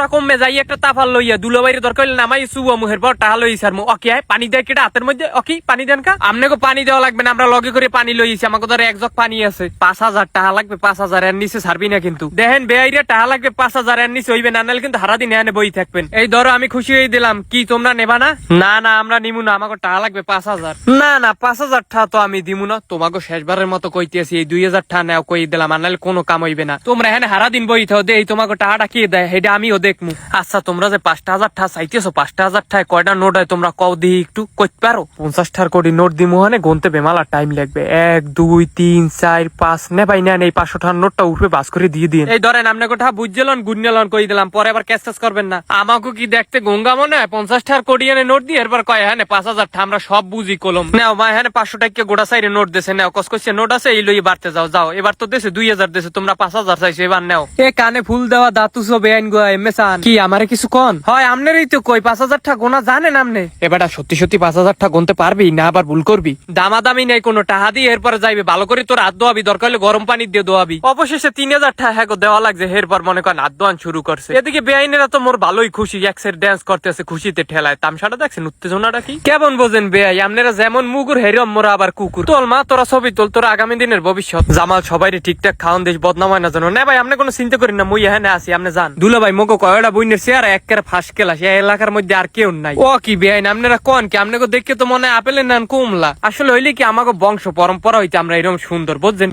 তোরা কমবে যাই, একটা তাফাল লইয়া দরকার হইলে নামাই মুহের পর, টাহা লই স্যার ওকে আয়, পানি দেয় কেটা হাতের মধ্যে পানি দেন কা? পানি দেওয়া লাগবে না, আমরা লগে করে পানি লইছি আমাকে ধরে পানি আছে। পাঁচ হাজার টাকা লাগবে, পাঁচ হাজার এর নিচে ছাড়বি না কিন্তু। দেখেন টাকা লাগবে, পাঁচ হাজার এর নিচে হইবে না কিন্তু বই থাকবেন। এই ধরো, আমি খুশি হয়ে দিলাম। কি, তোমরা নেবা না? না না, আমরা নিমু না, আমাকে টাকা লাগবে পাঁচ হাজার। না না, পাঁচ হাজার টাকা তো আমি দিমু না। তোমাকে শেষবারের মতো কইতেছি, এই দুই হাজার টাকা নেও কই দিলাম, আর নাহলে কোনো কাম হইবে না। তোমরা এখানে হারাদিন বই থাও দেই তোমাকে টাকাটা কি দেয়? সেটা আমিও দেখমু। আচ্ছা তোমরা যে পাঁচটা হাজার টাকা চাইতেছো পাঁচটা হাজার টাকা কয়টা নোট হয় তোমরা কও দিই একটু কইতে পারো? পঞ্চাশ টাকার কোটি নোট দিমু মানে গুনতে বেমালা টাইম লাগবে। এক দুই তিন চার পাঁচ নে ভাই নেন এই পাঁচশো টাকার নোটটা উঠবে বাস করে দিয়ে দিন এই ধরেন আপনি কোথা বুঝছিলেন গুণিয়ালন কই দিলাম পরে আবার ক্যাশ ট্যাশ করবেন না। আমাকে কি দেখতে গঙ্গা মনে হয়? পঞ্চাশ টাকার কোটি এনে নোট দিয়ে এরপর কয় হ্যাঁ পাঁচ হাজার টাকা আমরা সব বুঝি কলম। নাও মা হ্যাঁ পাঁচশো টাকা গোটা সাইডে নোট দেশে নাও কস কইছে নোট আছে এই লই বাড়তে যাও যাও। এবার তো দেশে দুই হাজার দেশে তোমরা পাঁচ হাজার চাইছো এবার নাও। এ কানে ফুল দেওয়া দাতু সব বেআইন গো এমএ সান কি আমারে কিছু কন? হয় আমনেরই তো কই পাঁচ হাজার টাকা গোনা জানেন আমনে। এবারটা সত্যি সত্যি পাঁচ হাজার টাকা গুনতে পারবি না আবার ভুল করবি? দামাদামি নেই কোনো টাকা দিয়ে এরপরে যাইবে। ভালো করে তোর হাত দোয়াবি দরকার হলে গরম পানি দিয়ে দোয়াবি অবশেষে তিন হাজার টাকা হ্যাঁ দেওয়া লাগছে এরপর মনে করেন হাত দোয়ান শুরু করছে। এদিকে বেআইনেরা তো মোর ভালোই খুশি এক সেট ড্যান্স করতেছে খুশিতে ঠেলায়। তামসাটা দেখছেন উত্তেজনাটা কি? কেমন বোঝেন বেআই আপনারা যেমন মুগুর হেরম মোরা আবার কুকুর। তোল মা তোরা ছবি তোল তোরা আগামী দিনের ভবিষ্যৎ। জামাল সবাই ঠিকঠাক খাওয়ান দেশ বদনাম হয় না জানো না ভাই আপনি কোনো চিন্তা করি না মুই হ্যাঁ আসি আপনি যান। দুলা ভাই মোকে কয়টা বইনের চেয়ার একের ফাঁস কেলা? সে এলাকার মধ্যে আর কেউ নাই। ও কি বেআইন? আপনারা কোন কি? আপনাকে দেখে তো মনে হয় আপেলের নান কমলা। আসলে হইলে কি আমাকে বংশ পরম্পরা হইতে আমরা এরকম সুন্দর, বুঝছেন?